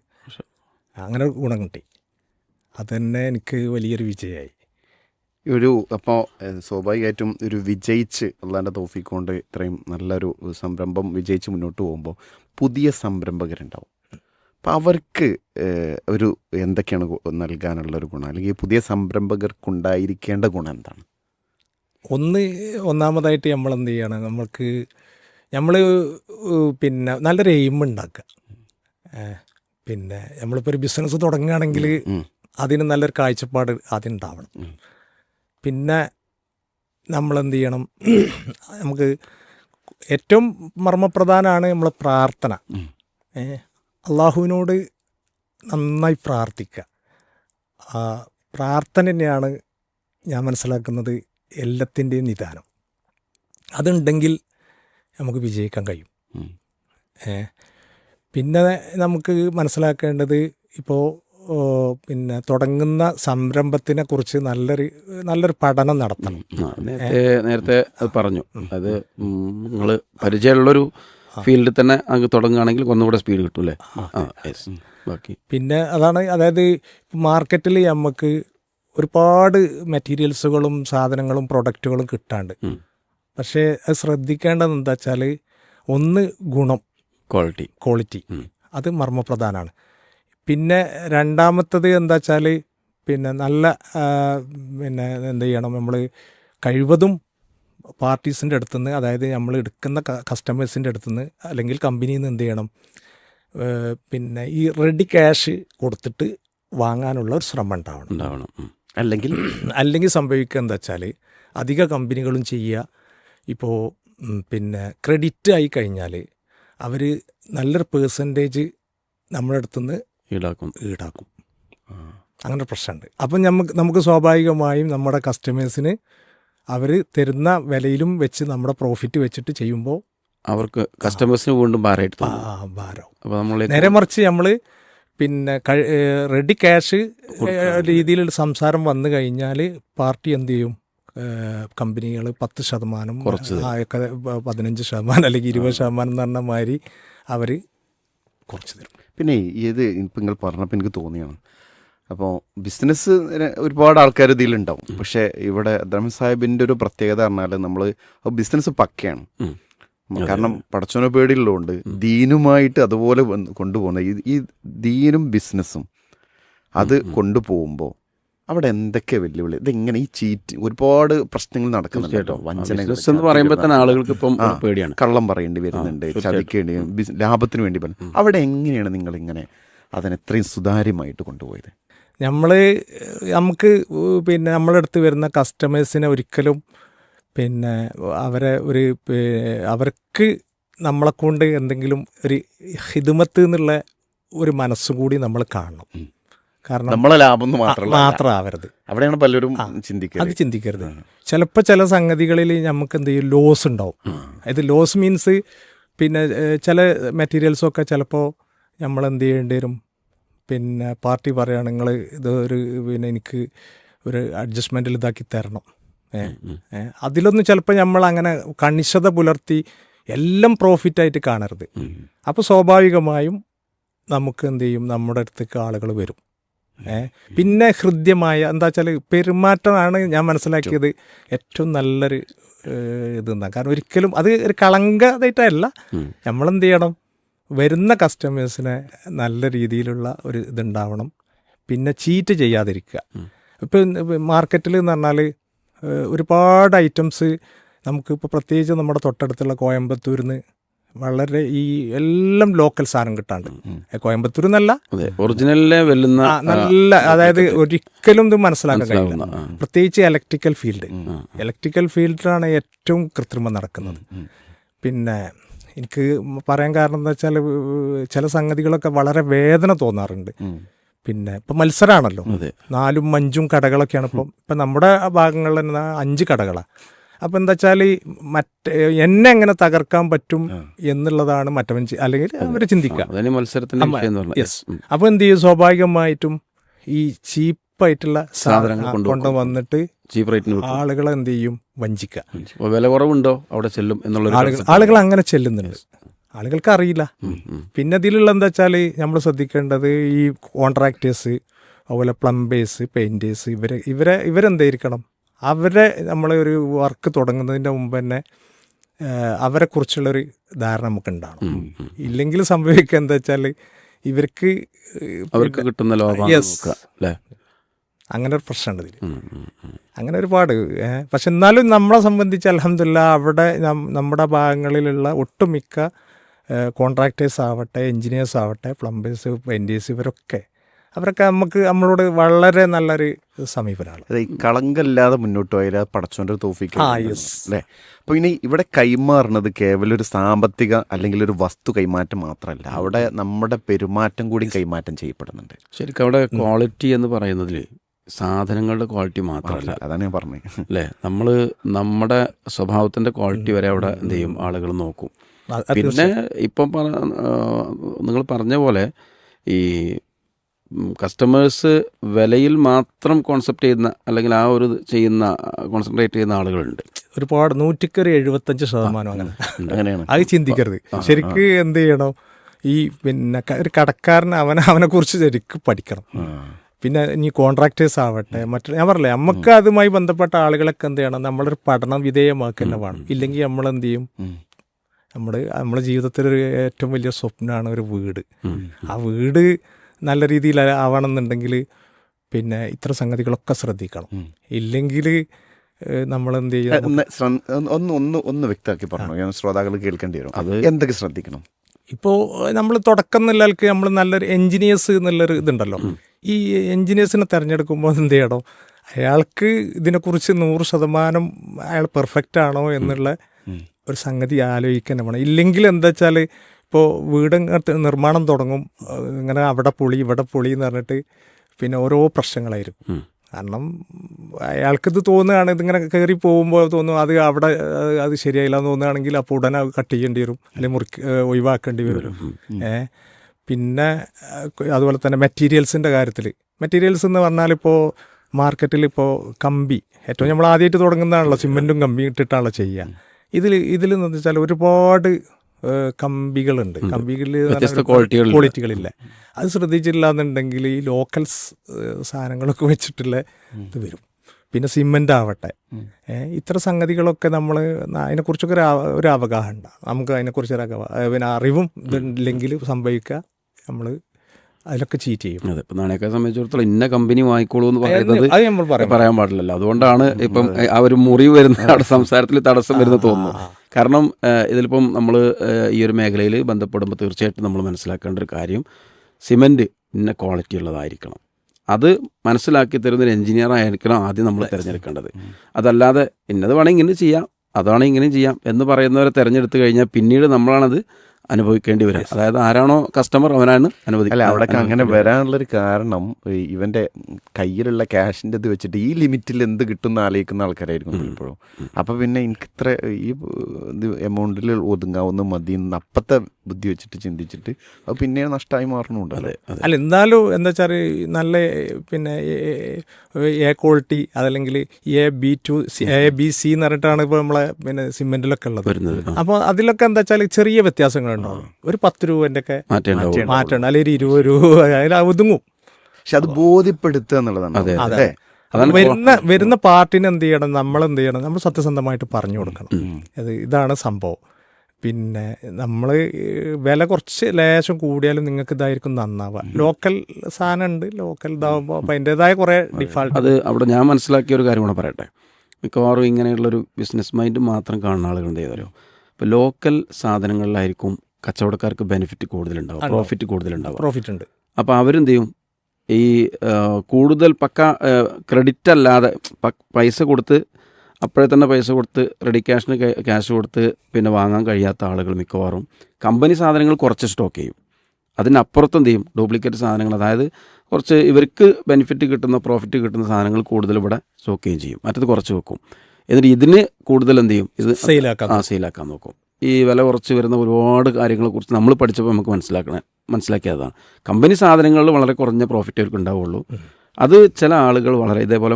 അങ്ങനെ ഗുണം കിട്ടി. അതന്നെ എനിക്ക് വലിയൊരു വിജയമായി ഒരു അപ്പോൾ സ്വാഭാവികമായിട്ടും ഒരു വിജയിച്ച് അള്ളാന്റെ തോഫിക്ക് കൊണ്ട് ഇത്രയും നല്ലൊരു സംരംഭം വിജയിച്ച് മുന്നോട്ട് പോകുമ്പോൾ പുതിയ സംരംഭകരുണ്ടാവും. അപ്പോൾ അവർക്ക് ഒരു എന്തൊക്കെയാണ് നൽകാനുള്ളൊരു നൽകാനുള്ള ഒരു ഗുണം? അല്ലെങ്കിൽ പുതിയ സംരംഭകർക്കുണ്ടായിരിക്കേണ്ട ഗുണം എന്താണ്? ഒന്ന് ഒന്നാമതായിട്ട് നമ്മൾ എന്ത് ചെയ്യണം? നമ്മൾക്ക് നമ്മൾ പിന്നെ നല്ലൊരു എയിം ഉണ്ടാക്കുക. പിന്നെ നമ്മളിപ്പോൾ ഒരു ബിസിനസ് തുടങ്ങുകയാണെങ്കിൽ അതിന് നല്ലൊരു കാഴ്ചപ്പാട് ആദ്യം ഉണ്ടാവണം. പിന്നെ നമ്മൾ എന്ത് ചെയ്യണം? നമുക്ക് ഏറ്റവും മർമ്മപ്രധാനമാണ് നമ്മളെ പ്രാർത്ഥന. അള്ളാഹുവിനോട് നന്നായി പ്രാർത്ഥിക്കുക. പ്രാർത്ഥന തന്നെയാണ് ഞാൻ മനസ്സിലാക്കുന്നത് എല്ലാത്തിന്റെയും നിദാനം. അതുണ്ടെങ്കിൽ നമുക്ക് വിജയിക്കാൻ കഴിയും. പിന്നെ നമുക്ക് മനസ്സിലാക്കേണ്ടത് ഇപ്പോൾ പിന്നെ തുടങ്ങുന്ന സംരംഭത്തിനെ കുറിച്ച് നല്ലൊരു നല്ലൊരു പഠനം നടത്തണം. നേരത്തെ നേരത്തെ അത് പറഞ്ഞു. അത് നിങ്ങൾ പരിചയമുള്ളൊരു ഫീൽഡിൽ തന്നെ അങ്ങ് തുടങ്ങുകയാണെങ്കിൽ ഒന്നുകൂടെ സ്പീഡ് കിട്ടും അല്ലേ? ബാക്കി. പിന്നെ അതാണ് അതായത് മാർക്കറ്റിൽ നമുക്ക് ഒരുപാട് മെറ്റീരിയൽസുകളും സാധനങ്ങളും പ്രൊഡക്റ്റുകളും കിട്ടാണ്ട്. പക്ഷേ അത് ശ്രദ്ധിക്കേണ്ടത് എന്താ വെച്ചാൽ ഒന്ന് ഗുണം ക്വാളിറ്റി. ക്വാളിറ്റി. അത് മർമ്മപ്രധാനമാണ് പിന്നെ രണ്ടാമത്തത് എന്താ വെച്ചാൽ പിന്നെ നല്ല പിന്നെ എന്ത് ചെയ്യണം? നമ്മൾ കഴിവതും പാർട്ടീസിന്റെ അടുത്തുനിന്ന് അതായത് നമ്മൾ എടുക്കുന്ന കസ്റ്റമേഴ്സിന്റെ അടുത്തുനിന്ന് അല്ലെങ്കിൽ കമ്പനിയിൽ നിന്ന് എന്ത് ചെയ്യണം? പിന്നെ ഈ റെഡി ക്യാഷ് കൊടുത്തിട്ട് വാങ്ങാനുള്ള ഒരു ശ്രമം ഉണ്ടാവണം. ഉണ്ടാവണം. അല്ലെങ്കിൽ അല്ലെങ്കിൽ സംഭവിക്കുക എന്താ വെച്ചാൽ അധിക കമ്പനികളും ചെയ്യുക. ഇപ്പോൾ പിന്നെ ക്രെഡിറ്റ് ആയി കഴിഞ്ഞാൽ അവർ നല്ലൊരു പേഴ്സന്റേജ് നമ്മുടെ അടുത്തുനിന്ന് ഈടാക്കും. ഈടാക്കും. അങ്ങനെ ഒരു പ്രശ്നമുണ്ട് അപ്പം നമുക്ക് നമുക്ക് സ്വാഭാവികമായും നമ്മുടെ കസ്റ്റമേഴ്സിന് അവർ തരുന്ന വിലയിലും വെച്ച് നമ്മുടെ പ്രോഫിറ്റ് വെച്ചിട്ട് ചെയ്യുമ്പോൾ അവർക്ക് കസ്റ്റമേഴ്സിന് വീണ്ടും ഭാരമായിട്ട് ആ ഭാരം അപ്പോൾ നമ്മൾ നേരെ മറിച്ച് നമ്മൾ പിന്നെ റെഡി ക്യാഷ് രീതിയിലുള്ള സംസാരം വന്നു കഴിഞ്ഞാൽ പാർട്ടി എന്ത് ചെയ്യും? കമ്പനികൾ പത്ത് ശതമാനം കുറച്ച് തരും. ആ, ഒക്കെ പ- പതിനഞ്ച് ശതമാനം അല്ലെങ്കിൽ ഇരുപത് ശതമാനം എന്ന് പറഞ്ഞ മാതിരി അവർ കുറച്ച് തരും. പിന്നെ ഇത് ഇപ്പം നിങ്ങൾ പറഞ്ഞപ്പോൾ എനിക്ക് തോന്നിയാണ്. അപ്പോൾ ബിസിനസ് ഒരുപാട് ആൾക്കാർ ഇതിലുണ്ടാവും. പക്ഷേ ഇവിടെ ധർമ്മ സാഹിബിന്റെ ഒരു പ്രത്യേകത പറഞ്ഞാൽ നമ്മൾ ബിസിനസ് പക്കയാണ്. കാരണം പടച്ചോനെ പേടിയുള്ളതുകൊണ്ട് ദീനുമായിട്ട് അതുപോലെ കൊണ്ടുപോകുന്ന ഈ ദീനും ബിസിനസ്സും അത് കൊണ്ടുപോകുമ്പോൾ അവിടെ എന്തൊക്കെ വെല്ലുവിളി? ഇതെങ്ങനെ ഈ ചീറ്റ് ഒരുപാട് പ്രശ്നങ്ങൾ നടക്കുന്നുണ്ട് കേട്ടോ. വഞ്ചന എന്ന് പറയുമ്പോൾ തന്നെ ആളുകൾക്ക് ഇപ്പം പേടിയാണ്. കള്ളം പറയേണ്ടി വരുന്നുണ്ട്. ചതിക്കേണ്ടി ലാഭത്തിന് വേണ്ടി പറഞ്ഞു അവിടെ എങ്ങനെയാണ് നിങ്ങൾ ഇങ്ങനെ അതിനെത്രയും സുതാര്യമായിട്ട് കൊണ്ടുപോയത്? നമ്മൾ നമുക്ക് പിന്നെ നമ്മളെ അടുത്ത് വരുന്ന കസ്റ്റമേഴ്സിനെ ഒരിക്കലും പിന്നെ അവരെ ഒരു അവർക്ക് നമ്മളെ കൊണ്ട് എന്തെങ്കിലും ഒരു ഹിദമത്ത് എന്നുള്ള ഒരു മനസ്സും കൂടി നമ്മൾ കാണണം. കാരണം നമ്മളെ ലാഭം മാത്രമാവരുത്. അവിടെയാണ് പലരും ചിന്തിക്കുക അത് ചിന്തിക്കരുത്. ചിലപ്പോൾ ചില സംഗതികളിൽ നമുക്ക് എന്ത് ചെയ്യും? ലോസ് ഉണ്ടാവും. അതായത് ലോസ് മീൻസ് പിന്നെ ചില മെറ്റീരിയൽസൊക്കെ ചിലപ്പോൾ നമ്മൾ എന്ത് ചെയ്യേണ്ടി വരും? പിന്നെ പാർട്ടി പറയുകയാണ് നിങ്ങൾ ഇത് ഒരു പിന്നെ എനിക്ക് ഒരു അഡ്ജസ്റ്റ്മെന്റിൽ ഇതാക്കി തരണം. അതിലൊന്നും ചിലപ്പോൾ നമ്മൾ അങ്ങനെ കണിശത പുലർത്തി എല്ലാം പ്രോഫിറ്റായിട്ട് കാണരുത്. അപ്പോൾ സ്വാഭാവികമായും നമുക്ക് എന്ത് ചെയ്യും? നമ്മുടെ അടുത്തേക്ക് ആളുകൾ വരും. പിന്നെ ഹൃദ്യമായ എന്താ വെച്ചാൽ പെരുമാറ്റമാണ് ഞാൻ മനസ്സിലാക്കിയത് ഏറ്റവും നല്ലൊരു ഇത് എന്താ കാരണം ഒരിക്കലും അത് ഒരു കളങ്കതായിട്ടല്ല. നമ്മളെന്ത് ചെയ്യണം? വരുന്ന കസ്റ്റമേഴ്സിനെ നല്ല രീതിയിലുള്ള ഒരു ഇതുണ്ടാവണം. പിന്നെ ചീറ്റ് ചെയ്യാതിരിക്കുക. ഇപ്പം മാർക്കറ്റിൽ എന്ന് പറഞ്ഞാൽ ഒരുപാട് ഐറ്റംസ് നമുക്കിപ്പോൾ പ്രത്യേകിച്ച് നമ്മുടെ തൊട്ടടുത്തുള്ള കോയമ്പത്തൂരിൽ നിന്ന് വളരെ ഈ എല്ലാം ലോക്കൽ സാധനം കിട്ടാണ്ട്. കോയമ്പത്തൂർ എന്നല്ല അതെ ഒറിജിനലിനെ വെല്ലുന്ന നല്ല അതായത് ഒരിക്കലും ഇത് മനസ്സിലാക്കാൻ കഴിയില്ല. പ്രത്യേകിച്ച് ഇലക്ട്രിക്കൽ ഫീൽഡ് ഇലക്ട്രിക്കൽ ഫീൽഡിലാണ് ഏറ്റവും കൃത്രിമം നടക്കുന്നത്. പിന്നെ എനിക്ക് പറയാൻ കാരണം എന്താ വെച്ചാൽ ചില സംഗതികളൊക്കെ വളരെ വേദന തോന്നാറുണ്ട്. പിന്നെ ഇപ്പം മത്സരമാണല്ലോ നാലും അഞ്ചും കടകളൊക്കെയാണ് ഇപ്പം. ഇപ്പം നമ്മുടെ ഭാഗങ്ങളിൽ തന്നെ അഞ്ച് കടകളാണ് അപ്പം എന്താ വെച്ചാൽ മറ്റേ എന്നെ എങ്ങനെ തകർക്കാൻ പറ്റും എന്നുള്ളതാണ് മറ്റവൻ അല്ലെങ്കിൽ അവർ ചിന്തിക്കുക. yes. അപ്പോൾ എന്ത് ചെയ്യും? സ്വാഭാവികമായിട്ടും ഈ ചീപ്പായിട്ടുള്ള സാധനങ്ങൾ. കൊണ്ടുവന്നിട്ട് ചീപ്പ് റേറ്റിന് ആളുകളെ എന്ത് ചെയ്യും? വഞ്ചിക്കുക. വില കുറവുണ്ടോ? അവിടെ ചെല്ലും എന്നുള്ളൊരു ആളുകൾ ആളുകൾ അങ്ങനെ ചെല്ലുന്നുണ്ട്. ആളുകൾക്ക് അറിയില്ല. പിന്നെ ഇതിലുള്ള എന്താ വെച്ചാൽ നമ്മൾ ശ്രദ്ധിക്കേണ്ടത് ഈ കോൺട്രാക്ടേഴ്സ് അതുപോലെ പ്ലംബേഴ്സ് പെയിന്റേഴ്സ് ഇവരെ ഇവരെ ഇവരെന്തായിരിക്കണം? അവരെ നമ്മൾ ഒരു വർക്ക് തുടങ്ങുന്നതിന്റെ മുമ്പ് തന്നെ അവരെ അവരെക്കുറിച്ചുള്ളൊരു ധാരണ നമുക്ക് ഉണ്ടാവണം ഇല്ലെങ്കിൽ സംഭവിക്കുക എന്താ വെച്ചാൽ ഇവർക്ക് അവർക്ക് കിട്ടുന്ന ലോകം അങ്ങനെ ഒരു പ്രശ്നമുണ്ട് ഇതിൽ. അങ്ങനെ ഒരുപാട്. പക്ഷെ എന്നാലും നമ്മളെ സംബന്ധിച്ച് അലഹമില്ല അവിടെ നമ്മുടെ ഭാഗങ്ങളിലുള്ള ഒട്ടുമിക്ക കോൺട്രാക്ടേഴ്സ് ആവട്ടെ എൻജിനീയേഴ്സ് ആവട്ടെ പ്ലംബേഴ്സ് പെയിന്റേഴ്സ് ഇവരൊക്കെ അവരൊക്കെ നമുക്ക് നമ്മളോട് വളരെ നല്ലൊരു സമീപനമാണ് അതെ ഈ കളങ്കല്ലാതെ മുന്നോട്ട് പോയാൽ പടച്ചോന്റെ പടച്ചോന്റെ ഒരു തോഫിക്ക്. അല്ലേ? അപ്പോൾ ഇനി ഇവിടെ കൈമാറുന്നത് കേവലം ഒരു സാമ്പത്തിക അല്ലെങ്കിൽ ഒരു വസ്തു കൈമാറ്റം മാത്രമല്ല അവിടെ നമ്മുടെ പെരുമാറ്റം കൂടി കൈമാറ്റം ചെയ്യപ്പെടുന്നുണ്ട്. ശരിക്കും അവിടെ ക്വാളിറ്റി എന്ന് പറയുന്നതിൽ സാധനങ്ങളുടെ ക്വാളിറ്റി മാത്രമല്ല. അതാണ് ഞാൻ പറഞ്ഞത്. അല്ലേ? നമ്മൾ നമ്മുടെ സ്വഭാവത്തിന്റെ ക്വാളിറ്റി വരെ അവിടെ എന്ത് ചെയ്യും? ആളുകൾ നോക്കും. പിന്നെ ഇപ്പം നിങ്ങൾ പറഞ്ഞ പോലെ ഈ കസ്റ്റമേഴ്സ് വിലയിൽ മാത്രം കോൺസെപ്റ്റ് ചെയ്യുന്ന അല്ലെങ്കിൽ ആ ഒരു ചെയ്യുന്ന കോൺസെൻട്രേറ്റ് ചെയ്യുന്ന ആളുകളുണ്ട്. ഒരുപാട് നൂറ്റിക്കറി എഴുപത്തഞ്ച് ശതമാനം അങ്ങനെ. അങ്ങനെയാണ്. അത് ചിന്തിക്കരുത്. ശരിക്ക് എന്ത് ചെയ്യണം? ഈ പിന്നെ ഒരു കടക്കാരൻ അവൻ അവനെക്കുറിച്ച് ശരിക്കും പഠിക്കണം. പിന്നെ ഇനി കോൺട്രാക്ടേഴ്സ് ആവട്ടെ മറ്റു ഞാൻ പറഞ്ഞില്ലേ നമുക്ക് അതുമായി ബന്ധപ്പെട്ട ആളുകളൊക്കെ എന്ത് ചെയ്യണം? നമ്മളൊരു പഠനം വിധേയമാക്കുക തന്നെ വേണം. ഇല്ലെങ്കിൽ നമ്മൾ എന്ത് ചെയ്യും? നമ്മുടെ നമ്മുടെ ജീവിതത്തിലൊരു ഏറ്റവും വലിയ സ്വപ്നമാണ് ഒരു വീട്. ആ വീട് നല്ല രീതിയിൽ ആവണമെന്നുണ്ടെങ്കിൽ പിന്നെ ഇത്ര സംഗതികളൊക്കെ ശ്രദ്ധിക്കണം. ഇല്ലെങ്കിൽ നമ്മൾ എന്ത് ചെയ്യും? ഒന്ന് ഒന്ന് ഒന്ന് ഒന്ന് ഒന്ന് വ്യക്തമാക്കി പറഞ്ഞു? ഞാൻ ശ്രോതാക്കൾ കേൾക്കേണ്ടി വരും. അത് എന്തൊക്കെ ശ്രദ്ധിക്കണം? ഇപ്പോൾ നമ്മൾ തുടക്കം എന്നുള്ളവർക്ക് നമ്മൾ നല്ലൊരു എൻജിനീയേഴ്സ് എന്നുള്ളൊരു ഇതുണ്ടല്ലോ. ഈ എൻജിനീയേഴ്സിനെ തിരഞ്ഞെടുക്കുമ്പോൾ എന്ത് ചെയ്യണം? അയാൾക്ക് ഇതിനെക്കുറിച്ച് നൂറ് ശതമാനം അയാൾ പെർഫെക്റ്റ് ആണോ എന്നുള്ള ഒരു സംഗതി ആലോചിക്കാൻ വേണം. ഇല്ലെങ്കിൽ എന്താ വെച്ചാൽ ഇപ്പോൾ വീട് നിർമ്മാണം തുടങ്ങും. ഇങ്ങനെ അവിടെ പൊളി ഇവിടെ പൊളി എന്ന് പറഞ്ഞിട്ട് പിന്നെ ഓരോ പ്രശ്നങ്ങളായിരിക്കും. കാരണം അയാൾക്കിത് തോന്നുകയാണ് ഇതിങ്ങനെ കയറി പോകുമ്പോൾ തോന്നും അത് അവിടെ അത് ശരിയായില്ല എന്ന് തോന്നുകയാണെങ്കിൽ അപ്പോൾ ഉടനെ കട്ട് ചെയ്യേണ്ടി വരും. അല്ലെങ്കിൽ മുറിക്ക് ഒഴിവാക്കേണ്ടി വരും. ഏ പിന്നെ അതുപോലെ തന്നെ മെറ്റീരിയൽസിന്റെ കാര്യത്തിൽ മെറ്റീരിയൽസ് എന്ന് പറഞ്ഞാൽ ഇപ്പോൾ മാർക്കറ്റിൽ ഇപ്പോൾ കമ്പി. ഏറ്റവും നമ്മൾ ആദ്യമായിട്ട് തുടങ്ങുന്നതാണല്ലോ സിമെന്റും കമ്പിയും ഇട്ടിട്ടാണല്ലോ ചെയ്യുക. ഇതിൽ ഇതിൽ എന്ന് വെച്ചാൽ ഒരുപാട് കമ്പികളുണ്ട്. കമ്പികളിൽ ക്വാളിറ്റികളില്ല. അത് ശ്രദ്ധിച്ചില്ല എന്നുണ്ടെങ്കിൽ ഈ ലോക്കൽസ് സാധനങ്ങളൊക്കെ വെച്ചിട്ടുള്ള ഇത് വരും. പിന്നെ സിമെന്റ് ആവട്ടെ. ഇത്ര സംഗതികളൊക്കെ നമ്മൾ അതിനെക്കുറിച്ചൊക്കെ ഒരു ഒരു അവഗാഹം ഉണ്ടാകും. നമുക്ക് അതിനെക്കുറിച്ച് ഒരു അവഗാഹം ഏ, പിന്നെ അറിവും ഇതുണ്ടെങ്കിൽ സംഭവിക്കുക നമ്മൾ അതിലൊക്കെ ചീറ്റ് ചെയ്യും. അതെ ഇപ്പം നാണയക്കാരെ സംബന്ധിച്ചിടത്തോളം ഇന്ന കമ്പനി വാങ്ങിക്കോളൂ എന്ന് പറയുന്നത് അത് നമ്മൾ പറയാം പറയാൻ പാടില്ലല്ലോ. അതുകൊണ്ടാണ് ഇപ്പം ആ ഒരു മുറി വരുന്ന അവിടെ സംസാരത്തിൽ തടസ്സം വരുന്ന തോന്നുന്നു. കാരണം ഇതിലിപ്പം നമ്മൾ ഈ ഒരു മേഖലയിൽ ബന്ധപ്പെടുമ്പോൾ തീർച്ചയായിട്ടും നമ്മൾ മനസ്സിലാക്കേണ്ട ഒരു കാര്യം സിമെന്റ് ഇന്ന ക്വാളിറ്റി ഉള്ളതായിരിക്കണം. അത് മനസ്സിലാക്കി തരുന്ന ഒരു എഞ്ചിനീയർ ആയിരിക്കണം ആദ്യം നമ്മൾ തിരഞ്ഞെടുക്കേണ്ടത്. അതല്ലാതെ ഇന്നത് വേണമെങ്കിൽ ഇങ്ങനെ ചെയ്യാം അതാണ് ഇങ്ങനെ ചെയ്യാം എന്ന് പറയുന്നവരെ തിരഞ്ഞെടുത്ത് കഴിഞ്ഞാൽ പിന്നീട് നമ്മളാണത് അനുഭവിക്കേണ്ടി വരും. അതായത് ആരാണോ കസ്റ്റമർ അവനാണ് അനുവദിക്കുക. അല്ല അവിടെ അങ്ങനെ വരാനുള്ളൊരു കാരണം ഇവന്റെ ഇവന്റെ കയ്യിലുള്ള ക്യാഷിന്റെ ഇത് വെച്ചിട്ട് ഈ ലിമിറ്റിൽ എന്ത് കിട്ടുന്ന ആലോചിക്കുന്ന ആൾക്കാരായിരിക്കും ഇപ്പോഴും അപ്പോൾ പിന്നെ എനിക്ക് ഇത്ര ഈ ഇത് എമൗണ്ടിൽ ഒതുങ്ങാവുന്ന മതി എന്ന് അപ്പത്തെ ബുദ്ധി വെച്ചിട്ട് ചിന്തിച്ചിട്ട് അത് പിന്നെ നഷ്ടമായി മാറണമുണ്ട് അല്ല എന്നാലും എന്താ വെച്ചാൽ നല്ല പിന്നെ എ ക്വാളിറ്റി അതല്ലെങ്കിൽ A B to A B C എന്ന് പറഞ്ഞിട്ടാണ് ഇപ്പോൾ നമ്മളെ പിന്നെ സിമെന്റിലൊക്കെ ഉള്ളത്. വരുന്നത്. അപ്പോൾ അതിലൊക്കെ എന്താ വെച്ചാൽ ചെറിയ വ്യത്യാസങ്ങളുണ്ടാവും ഒരു പത്ത് രൂപന്റെ ഒക്കെ മാറ്റം ഉണ്ടാവും. അല്ലെങ്കിൽ ഇരുപത് രൂപ അതിൽ ഒതുങ്ങും. പക്ഷെ അത് ബോധ്യപ്പെടുത്തുക എന്നുള്ളതാണ്. അതെ, വരുന്ന വരുന്ന പാർട്ടിനെ എന്ത് ചെയ്യണം? നമ്മൾ എന്ത് ചെയ്യണം? നമ്മൾ സത്യസന്ധമായിട്ട് പറഞ്ഞു കൊടുക്കണം. അത് ഇതാണ് സംഭവം. പിന്നെ നമ്മൾ വില കുറച്ച് ലേശം കൂടിയാലും നിങ്ങൾക്ക് ഇതായിരിക്കും നന്നാവുക. ലോക്കൽ സാധനം ഉണ്ട് ലോക്കൽ ഇതാവുമ്പോൾ അപ്പം അതിന്റെതായ കുറേ ഡിഫാൾട്ട് അത് അവിടെ ഞാൻ മനസ്സിലാക്കിയ ഒരു കാര്യം കൂടെ പറയട്ടെ. മിക്കവാറും ഇങ്ങനെയുള്ളൊരു ബിസിനസ് മൈൻഡ് മാത്രം കാണുന്ന ആളുകളുണ്ട് ഏതായാലും ഇപ്പോൾ ലോക്കൽ സാധനങ്ങളിലായിരിക്കും കച്ചവടക്കാർക്ക് ബെനിഫിറ്റ് കൂടുതലുണ്ടാവും. പ്രോഫിറ്റ് കൂടുതലുണ്ടാവും. പ്രോഫിറ്റ് ഉണ്ട്. അപ്പോൾ അവരെന്ത് ചെയ്യും? ഈ കൂടുതൽ പക്ക ക്രെഡിറ്റ് അല്ലാതെ പൈസ കൊടുത്ത് അപ്പോഴേ തന്നെ പൈസ കൊടുത്ത് റെഡി ക്യാഷിന് ക്യാഷ് കൊടുത്ത് പിന്നെ വാങ്ങാൻ കഴിയാത്ത ആളുകൾ മിക്കവാറും കമ്പനി സാധനങ്ങൾ കുറച്ച് സ്റ്റോക്ക് ചെയ്യും. അതിനപ്പുറത്ത് എന്ത് ചെയ്യും? ഡ്യൂപ്ലിക്കേറ്റ് സാധനങ്ങൾ അതായത് കുറച്ച് ഇവർക്ക് ബെനിഫിറ്റ് കിട്ടുന്ന പ്രോഫിറ്റ് കിട്ടുന്ന സാധനങ്ങൾ കൂടുതൽ ഇവിടെ സ്റ്റോക്ക് ചെയ്യുകയും ചെയ്യും. മറ്റത് കുറച്ച് വെക്കും. എന്നിട്ട് ഇതിന് കൂടുതൽ എന്ത് ചെയ്യും? ഇത് സെയിലാക്കാം ആ സെയിലാക്കാൻ നോക്കും. ഈ വില കുറച്ച് വരുന്ന ഒരുപാട് കാര്യങ്ങളെ കുറിച്ച് നമ്മൾ പഠിച്ചപ്പോൾ നമുക്ക് മനസ്സിലാക്കണേ മനസ്സിലാക്കിയതാണ്. കമ്പനി സാധനങ്ങളിൽ വളരെ കുറഞ്ഞ പ്രോഫിറ്റ് അവർക്ക് ഉണ്ടാവുള്ളൂ. അത് ചില ആളുകൾ വളരെ ഇതേപോലെ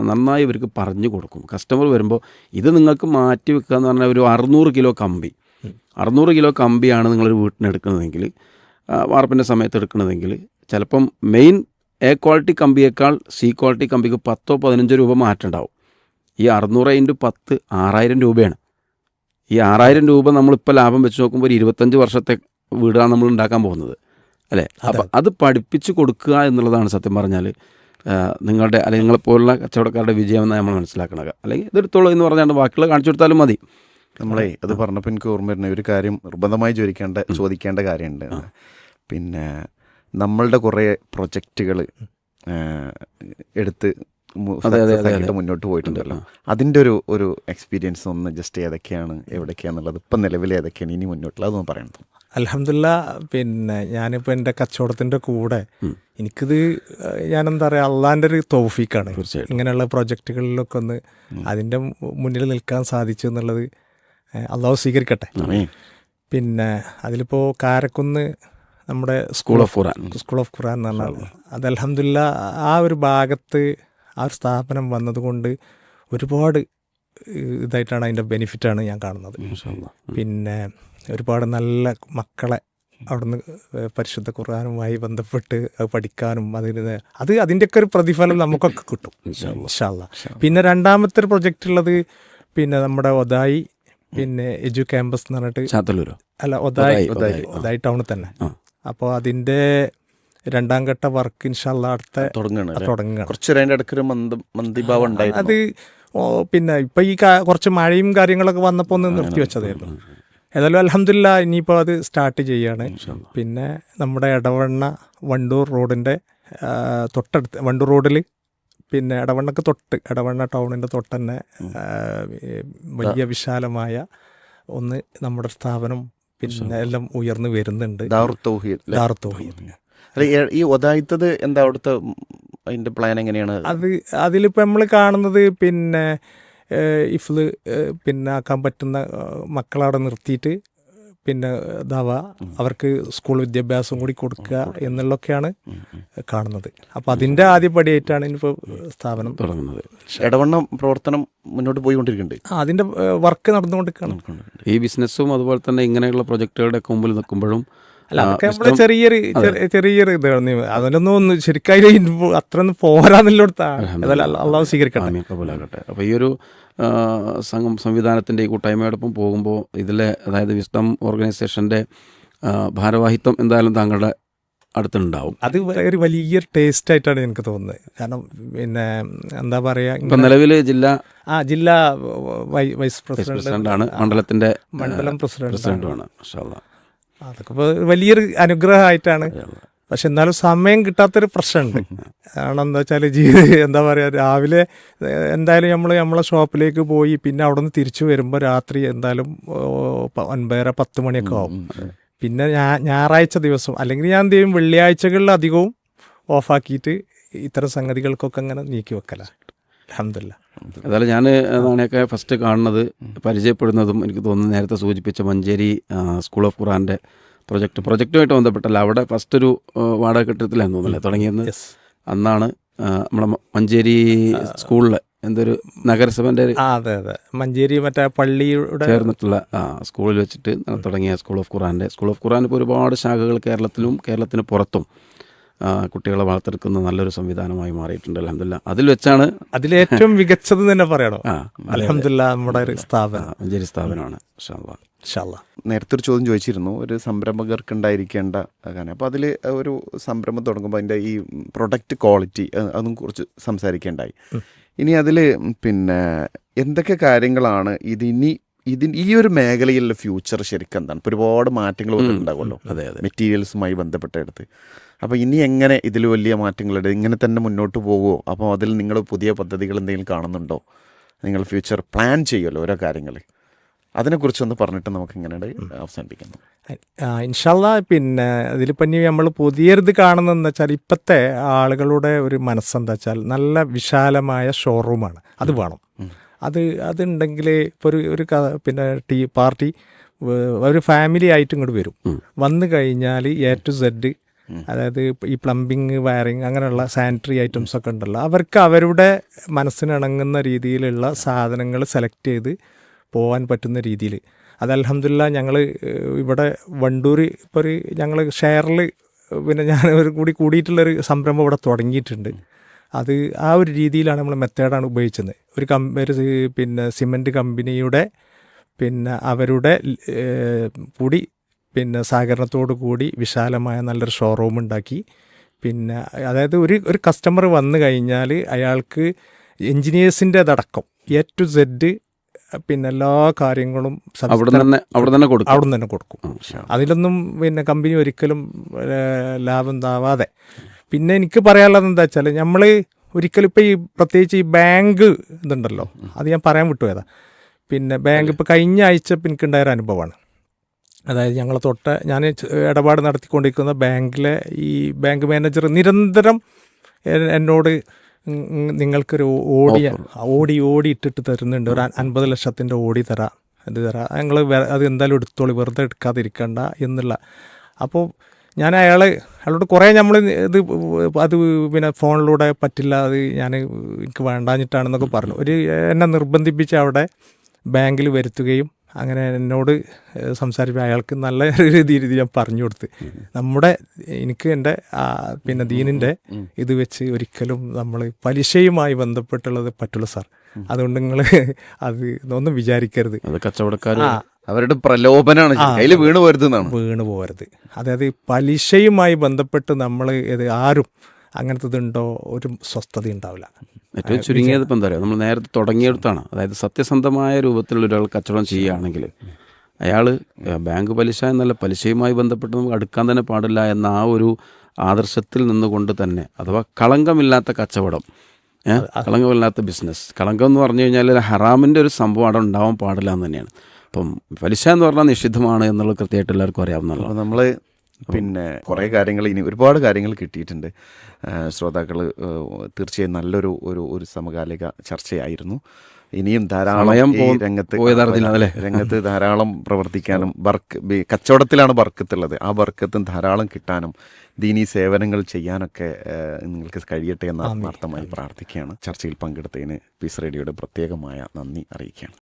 നന്നായി ഇവർക്ക് പറഞ്ഞു കൊടുക്കും. കസ്റ്റമർ വരുമ്പോൾ ഇത് നിങ്ങൾക്ക് മാറ്റി വെക്കുക എന്ന് പറഞ്ഞാൽ ഒരു അറുന്നൂറ് കിലോ കമ്പി. അറുന്നൂറ് കിലോ കമ്പിയാണ് നിങ്ങളൊരു വീട്ടിന് എടുക്കുന്നതെങ്കിൽ ആ, വാർപ്പിന്റെ സമയത്ത് എടുക്കുന്നതെങ്കിൽ ചിലപ്പം മെയിൻ എ ക്വാളിറ്റി കമ്പിയേക്കാൾ സി ക്വാളിറ്റി കമ്പിക്ക് പത്തോ പതിനഞ്ചോ രൂപ മാറ്റം ഉണ്ടാവും. ഈ അറുന്നൂറ് ഇന്റു പത്ത് ആറായിരം രൂപയാണ്. ഈ ആറായിരം രൂപ നമ്മളിപ്പോൾ ലാഭം വെച്ച് നോക്കുമ്പോൾ ഒരു ഇരുപത്തഞ്ച് വർഷത്തെ വീടാണ് നമ്മൾ ഉണ്ടാക്കാൻ പോകുന്നത്. അല്ലേ? അപ്പം അത് പഠിപ്പിച്ച് കൊടുക്കുക എന്നുള്ളതാണ് സത്യം പറഞ്ഞാൽ നിങ്ങളുടെ അല്ലെങ്കിൽ നിങ്ങളെപ്പോലുള്ള കച്ചവടക്കാരുടെ വിജയം എന്ന് നമ്മൾ മനസ്സിലാക്കണത്. അല്ലെങ്കിൽ ഇതെടുത്തോളൂ എന്ന് പറഞ്ഞാൽ ബാക്കിയുള്ള കാണിച്ചു കൊടുത്താലും മതി. നമ്മളെ അത് പറഞ്ഞപ്പോൾ എനിക്ക് ഓർമ്മ വരുന്ന ഒരു കാര്യം നിർബന്ധമായി ചോദിക്കേണ്ട ചോദിക്കേണ്ട കാര്യമുണ്ട്. പിന്നെ നമ്മളുടെ കുറേ പ്രൊജക്റ്റുകൾ എടുത്ത് അതെ, മുന്നോട്ട് പോയിട്ടുണ്ടല്ലോ. അതിന്റെ ഒരു ഒരു എക്സ്പീരിയൻസ് ഒന്ന് ജസ്റ്റ് ഏതൊക്കെയാണ് എവിടേക്കാന്നുള്ളത് ഇപ്പം നിലവിൽ ഏതൊക്കെയാണ് ഇനി മുന്നോട്ടുള്ളത് അതൊന്ന് പറയണം. അലഹമില്ല പിന്നെ ഞാനിപ്പോൾ എന്റെ കച്ചവടത്തിന്റെ കൂടെ എനിക്കിത് ഞാനെന്താ പറയുക അള്ളാന്റെ ഒരു തോഫീക്കാണ്. ഇങ്ങനെയുള്ള പ്രൊജക്റ്റുകളിലൊക്കെ ഒന്ന് അതിന്റെ മുന്നിൽ നിൽക്കാൻ സാധിച്ചു എന്നുള്ളത് അള്ളാഹ് സ്വീകരിക്കട്ടെ. ആമീൻ. പിന്നെ അതിലിപ്പോൾ കാരക്കുന്ന് നമ്മുടെ school of Quran school of Quran എന്ന് പറഞ്ഞാൽ അത് അലഹമില്ല ആ ഒരു ഭാഗത്ത് ആ ഒരു സ്ഥാപനം വന്നതുകൊണ്ട് ഒരുപാട് ഇതായിട്ടാണ് അതിന്റെ ബെനിഫിറ്റാണ് ഞാൻ കാണുന്നത്. പിന്നെ ഒരുപാട് നല്ല മക്കളെ അവിടുന്ന് പരിശുദ്ധ ഖുർആാനുമായി ബന്ധപ്പെട്ട് അത് പഠിക്കാനും അതിന് അത് അതിന്റെയൊക്കെ ഒരു പ്രതിഫലം നമുക്കൊക്കെ കിട്ടും. ഇൻഷാല്ല പിന്നെ രണ്ടാമത്തെ ഒരു പ്രൊജക്റ്റ് ഉള്ളത് പിന്നെ നമ്മുടെ ഒതായി പിന്നെ എജു ക്യാമ്പസ് എന്ന് പറഞ്ഞിട്ട് അല്ല ഒതായി ഒതായി, ഒതായി. ടൗണിൽ തന്നെ. അപ്പോൾ അതിന്റെ രണ്ടാം ഘട്ട വർക്ക് ഇൻഷാല്ല അടുത്ത തുടങ്ങണം കുറച്ച് മന്ദിഭാവം അത് പിന്നെ ഇപ്പൊ ഈ കുറച്ച് മഴയും കാര്യങ്ങളൊക്കെ വന്നപ്പോൾ ഒന്ന് നിർത്തി വെച്ചതായിരുന്നു. ഏതായാലും അലഹമില്ല ഇനിയിപ്പോൾ അത് സ്റ്റാർട്ട് ചെയ്യാണ്. പിന്നെ നമ്മുടെ ഇടവണ്ണ വണ്ടൂർ റോഡിന്റെ തൊട്ടടുത്ത് വണ്ടൂർ റോഡിൽ പിന്നെ ഇടവണ്ണക്ക് തൊട്ട് ഇടവണ്ണ ടൗണിന്റെ തൊട്ട് തന്നെ വലിയ വിശാലമായ ഒന്ന് നമ്മുടെ സ്ഥാപനം പിന്നെ എല്ലാം ഉയർന്നു വരുന്നുണ്ട്. ദാർ തൗഹീദ് ദാർ തൗഹീദ്. ഈ- ഒതായിത്തത് എന്താ അവിടുത്തെ അതിന്റെ പ്ലാൻ എങ്ങനെയാണ്? അത് അതിലിപ്പോൾ നമ്മൾ കാണുന്നത് പിന്നെ ഇഫിൽ പിന്നെ ആക്കാൻ പറ്റുന്ന മക്കളവിടെ നിർത്തിയിട്ട് പിന്നെ ദവ അവർക്ക് സ്കൂൾ വിദ്യാഭ്യാസം കൂടി കൊടുക്കുക എന്നുള്ളൊക്കെയാണ് കാണുന്നത്. അപ്പോൾ അതിന്റെ ആദ്യപടിയായിട്ടാണ് ഇനിയിപ്പോൾ സ്ഥാപനം തുടങ്ങുന്നത്. ഇടവണ്ണം പ്രവർത്തനം മുന്നോട്ട് പോയിക്കൊണ്ടിരിക്കുന്നുണ്ട്. അതിന്റെ അതിന്റെ വർക്ക് നടന്നുകൊണ്ടിരിക്കുകയാണ്. ഈ ബിസിനസ്സും അതുപോലെ തന്നെ ഇങ്ങനെയുള്ള പ്രൊജക്റ്റുകളുടെ മുമ്പിൽ നിൽക്കുമ്പോഴും അല്ല അതൊക്കെ നമ്മൾ ചെറിയൊരു ചെറിയ- ചെറിയൊരു ഇതാണ് അതിലൊന്നും ഒന്ന് ശരിക്കും അത്ര ഒന്നും പോരാന്നുള്ളടത്താണ് അള്ളാഹു കബൂലാകട്ടെ. അപ്പോൾ ഈ ഒരു സംഘം സംവിധാനത്തിന്റെ ഈ കൂട്ടായ്മയോടൊപ്പം പോകുമ്പോൾ ഇതിലെ അതായത് വിസ്ഡം ഓർഗനൈസേഷന്റെ ഭാരവാഹിത്വം എന്തായാലും താങ്കളുടെ അടുത്തുണ്ടാവും. അത് ഒരു വലിയ ടേസ്റ്റ് ആയിട്ടാണ് എനിക്ക് തോന്നുന്നത്. കാരണം പിന്നെ എന്താ പറയാ ഇപ്പം നിലവിൽ ജില്ലാ ആ ജില്ലാ വൈസ് പ്രസിഡന്റ് പ്രസിഡന്റാണ് മണ്ഡലത്തിന്റെ മണ്ഡലം പ്രസിഡന്റ് പ്രസിഡന്റുമാണ്. അതൊക്കെ വലിയൊരു അനുഗ്രഹമായിട്ടാണ്. പക്ഷെ എന്നാലും സമയം കിട്ടാത്തൊരു പ്രശ്നമുണ്ട്. കാരണം എന്താ വെച്ചാൽ ജീവിതം എന്താ പറയുക രാവിലെ എന്തായാലും നമ്മൾ നമ്മളെ ഷോപ്പിലേക്ക് പോയി പിന്നെ അവിടെ നിന്ന് തിരിച്ചു വരുമ്പോൾ രാത്രി എന്തായാലും ഒൻപതര പത്ത് മണിയൊക്കെ ആവും. പിന്നെ ഞാ- ഞായറാഴ്ച ദിവസം അല്ലെങ്കിൽ ഞാൻ എന്ത് ചെയ്യും വെള്ളിയാഴ്ചകളിൽ അധികവും ഓഫാക്കിയിട്ട് ഇത്തരം സംഗതികൾക്കൊക്കെ അങ്ങനെ നീക്കി വെക്കല. അലഹമില്ല ഏതായാലും ഞാൻ നാണയൊക്കെ ഫസ്റ്റ് കാണുന്നത് പരിചയപ്പെടുന്നതും എനിക്ക് തോന്നുന്നു നേരത്തെ സൂചിപ്പിച്ച മഞ്ചേരി സ്കൂൾ ഓഫ് ഖുറാന്റെ പ്രൊജക്ട് പ്രൊജക്റ്റുമായിട്ട് ബന്ധപ്പെട്ടല്ല അവിടെ ഫസ്റ്റ് ഒരു വാടക കെട്ടിടത്തിലായിരുന്നു തോന്നുന്നല്ലേ തുടങ്ങിയത് അന്നാണ് നമ്മുടെ നമ്മളെ മഞ്ചേരി സ്കൂളിലെ എന്തൊരു നഗരസഭന്റെ അതെ അതെ. മഞ്ചേരി മറ്റേ പള്ളിയുടെ ചേർന്നിട്ടുള്ള ആ, സ്കൂളിൽ വെച്ചിട്ട് തുടങ്ങിയ സ്കൂൾ ഓഫ് ഖുറാന്റെ സ്കൂൾ ഓഫ് ഖുറാൻ ഇപ്പോൾ ഒരുപാട് ശാഖകൾ കേരളത്തിലും കേരളത്തിന് പുറത്തും. കുട്ടികളെ വളർത്തെടുക്കുന്ന നല്ലൊരു സംവിധാനമായി മാറിയിട്ടുണ്ട് അലഹമില്ല അതിൽ വെച്ചാണ് അതിലേറ്റവും മികച്ചത് തന്നെ പറയണോ അലഹമില്ല നമ്മുടെ ഒരു സ്ഥാപനം. മഞ്ചേരി സ്ഥാപനമാണ്. നേരത്തെ ഒരു ചോദ്യം ചോദിച്ചിരുന്നു ഒരു സംരംഭകർക്ക് ഉണ്ടായിരിക്കേണ്ട കാരണം അപ്പോൾ അതിൽ ഒരു സംരംഭം തുടങ്ങുമ്പോൾ അതിന്റെ ഈ പ്രൊഡക്റ്റ് ക്വാളിറ്റി അതും കുറിച്ച് സംസാരിക്കേണ്ടായി. ഇനി അതിൽ പിന്നെ എന്തൊക്കെ കാര്യങ്ങളാണ് ഇതിനി ഇതിന് ഈ ഒരു മേഖലയിലുള്ള ഫ്യൂച്ചർ ശരിക്കും എന്താണ് ഇപ്പോൾ ഒരുപാട് മാറ്റങ്ങൾ ഉണ്ടാകുമല്ലോ അതെ അതെ. മെറ്റീരിയൽസുമായി ബന്ധപ്പെട്ടെടുത്ത്. അപ്പോൾ ഇനി എങ്ങനെ ഇതിൽ വലിയ മാറ്റങ്ങളുണ്ട് ഇങ്ങനെ തന്നെ മുന്നോട്ട് പോകുമോ അപ്പോൾ അതിൽ നിങ്ങൾ പുതിയ പദ്ധതികൾ എന്തെങ്കിലും കാണുന്നുണ്ടോ? നിങ്ങൾ ഫ്യൂച്ചർ പ്ലാൻ ചെയ്യുമല്ലോ ഓരോ കാര്യങ്ങൾ അതിനെക്കുറിച്ചൊന്ന് പറഞ്ഞിട്ട് നമുക്ക് ഇങ്ങനെ അവസാനിപ്പിക്കുന്നു. ഇൻഷാല്ല പിന്നെ ഇതിലിപ്പം ഇനി നമ്മൾ പുതിയത് കാണുന്നതെന്ന് വെച്ചാൽ ഇപ്പോഴത്തെ ആളുകളുടെ ഒരു മനസ്സെന്താ വെച്ചാൽ നല്ല വിശാലമായ ഷോറൂമാണ് അത് വേണം. അത് അതുണ്ടെങ്കിൽ ഇപ്പോൾ ഒരു ഒരു പിന്നെ ടീ പാർട്ടി ഒരു ഫാമിലി ആയിട്ട് ഇങ്ങോട്ട് വരും. വന്നു കഴിഞ്ഞാൽ എ ടു സെഡ് അതായത് ഈ പ്ലംബിങ് വയറിങ് അങ്ങനെയുള്ള സാനിറ്ററി ഐറ്റംസ് ഒക്കെ ഉണ്ടല്ലോ. അവർക്ക് അവരുടെ മനസ്സിനിണങ്ങുന്ന രീതിയിലുള്ള സാധനങ്ങൾ സെലക്ട് ചെയ്ത് പോകാൻ പറ്റുന്ന രീതിയിൽ അത് അലഹമില്ല ഞങ്ങൾ ഇവിടെ വണ്ടൂർ ഇപ്പോൾ ഒരു ഞങ്ങൾ ഷെയറിൽ പിന്നെ ഞാൻ ഒരു കൂടി കൂടിയിട്ടുള്ളൊരു സംരംഭം ഇവിടെ തുടങ്ങിയിട്ടുണ്ട്. അത് ആ ഒരു രീതിയിലാണ് നമ്മൾ മെത്തേഡാണ് ഉപയോഗിച്ചത്. ഒരു കമ്പ പിന്നെ സിമന്റ് കമ്പനിയുടെ പിന്നെ അവരുടെ കൂടി പിന്നെ സഹകരണത്തോടു കൂടി വിശാലമായ നല്ലൊരു ഷോറൂം ഉണ്ടാക്കി. പിന്നെ അതായത് ഒരു ഒരു കസ്റ്റമർ വന്നു കഴിഞ്ഞാൽ അയാൾക്ക് എൻജിനീയേഴ്സിന്റെതടക്കം എ ടു സെഡ് പിന്നെ എല്ലാ കാര്യങ്ങളും അവിടെ തന്നെ അവിടെ തന്നെ കൊടുക്കും. അവിടെ തന്നെ കൊടുക്കും. അതിലൊന്നും പിന്നെ കമ്പനി ഒരിക്കലും ലാഭം താവാതെ പിന്നെ എനിക്ക് പറയാനുള്ളത് എന്താ വെച്ചാൽ നമ്മൾ ഒരിക്കലും ഇപ്പോൾ ഈ പ്രത്യേകിച്ച് ഈ ബാങ്ക് ഇതുണ്ടല്ലോ അത് ഞാൻ പറയാൻ വിട്ടുപോയതാ. പിന്നെ ബാങ്ക് ഇപ്പോൾ കഴിഞ്ഞ ആഴ്ച ഇപ്പം എനിക്കുണ്ടായ ഒരു അനുഭവമാണ് അതായത് ഞങ്ങൾ തൊട്ട് ഞാൻ ഇടപാട് നടത്തിക്കൊണ്ടിരിക്കുന്ന ബാങ്കിലെ ഈ ബാങ്ക് മാനേജർ നിരന്തരം എന്നോട് നിങ്ങൾക്കൊരു ഓടി ഓടി ഓടി ഇട്ടിട്ട് തരുന്നുണ്ട്. ഒരു അൻപത് ലക്ഷത്തിന്റെ ഓടി തരാം ഇത് തരാം. ഞങ്ങൾ അത് എന്തായാലും എടുത്തോളി വെറുതെ എടുക്കാതിരിക്കണ്ട എന്നുള്ള. അപ്പോൾ ഞാൻ അയാൾ അയാളോട് കുറേ നമ്മൾ ഇത് അത് പിന്നെ ഫോണിലൂടെ പറ്റില്ല അത് ഞാൻ എനിക്ക് വേണ്ടാഞ്ഞിട്ടാണെന്നൊക്കെ പറഞ്ഞു. ഒരു എന്നെ നിർബന്ധിപ്പിച്ച് അവിടെ ബാങ്കിൽ വരുത്തുകയും അങ്ങനെ എന്നോട് സംസാരിപ്പോൾ അയാൾക്ക് നല്ല രീതി ഞാൻ പറഞ്ഞു കൊടുത്ത്. നമ്മുടെ എനിക്ക് എന്റെ പിന്നെ ദീനിന്റെ ഇത് വെച്ച് ഒരിക്കലും നമ്മൾ പലിശയുമായി ബന്ധപ്പെട്ടുള്ളത് പറ്റുള്ളൂ സാർ. അതുകൊണ്ട് നിങ്ങൾ അത് ഒന്നും വിചാരിക്കരുത്. കച്ചവടക്കാർ അവരുടെ പ്രലോഭനമാണ് വീണ് പോരുതെന്നാണ്. വീണ് പോരുത്. അതായത് പലിശയുമായി ബന്ധപ്പെട്ട് നമ്മൾ ഇത് ആരും അങ്ങനത്തെ ഇതുണ്ടോ ഒരു സ്വസ്ഥത ഉണ്ടാവില്ല ഏറ്റവും ചുരുങ്ങിയത് ഇപ്പം എന്താ പറയുക? നമ്മൾ നേരത്തെ തുടങ്ങിയെടുത്താണ്. അതായത് സത്യസന്ധമായ രൂപത്തിലുള്ള ഒരാൾ കച്ചവടം ചെയ്യുകയാണെങ്കിൽ അയാൾ ബാങ്ക് പലിശ എന്നല്ല പലിശയുമായി ബന്ധപ്പെട്ട് നമുക്ക് അടുക്കാൻ തന്നെ പാടില്ല എന്ന ആ ഒരു ആദർശത്തിൽ നിന്നുകൊണ്ട് തന്നെ അഥവാ കളങ്കമില്ലാത്ത കച്ചവടം? കളങ്കമില്ലാത്ത ബിസിനസ്. കളങ്കം എന്ന് പറഞ്ഞു കഴിഞ്ഞാൽ ഒരു ഹറാമിന്റെ ഒരു സംഭവം അവിടെ ഉണ്ടാവാൻ പാടില്ല എന്ന് തന്നെയാണ്. അപ്പം പലിശ എന്ന് പറഞ്ഞാൽ നിഷിദ്ധമാണ് എന്നുള്ളത് കൃത്യമായിട്ട് എല്ലാവർക്കും അറിയാവുന്നതാണ്. നമ്മൾ പിന്നെ കുറേ കാര്യങ്ങൾ ഇനി ഒരുപാട് കാര്യങ്ങൾ കിട്ടിയിട്ടുണ്ട്. ശ്രോതാക്കൾ തീർച്ചയായും നല്ലൊരു ഒരു ഒരു സമകാലിക ചർച്ചയായിരുന്നു. ഇനിയും ധാരാളം രംഗത്ത് അല്ലേ? രംഗത്ത് ധാരാളം പ്രവർത്തിക്കാനും ബർക്ക് ബി- കച്ചവടത്തിലാണ് ബർക്കത്തുള്ളത് ആ ബർക്കത്തും ധാരാളം കിട്ടാനും ദീനി സേവനങ്ങൾ ചെയ്യാനൊക്കെ നിങ്ങൾക്ക് കഴിയട്ടെ എന്ന് ആത്മാർത്ഥമായി പ്രാർത്ഥിക്കുകയാണ്. ചർച്ചയിൽ പങ്കെടുത്തതിന് പീസ് റേഡിയോയുടെ പ്രത്യേകമായ നന്ദി അറിയിക്കുകയാണ്.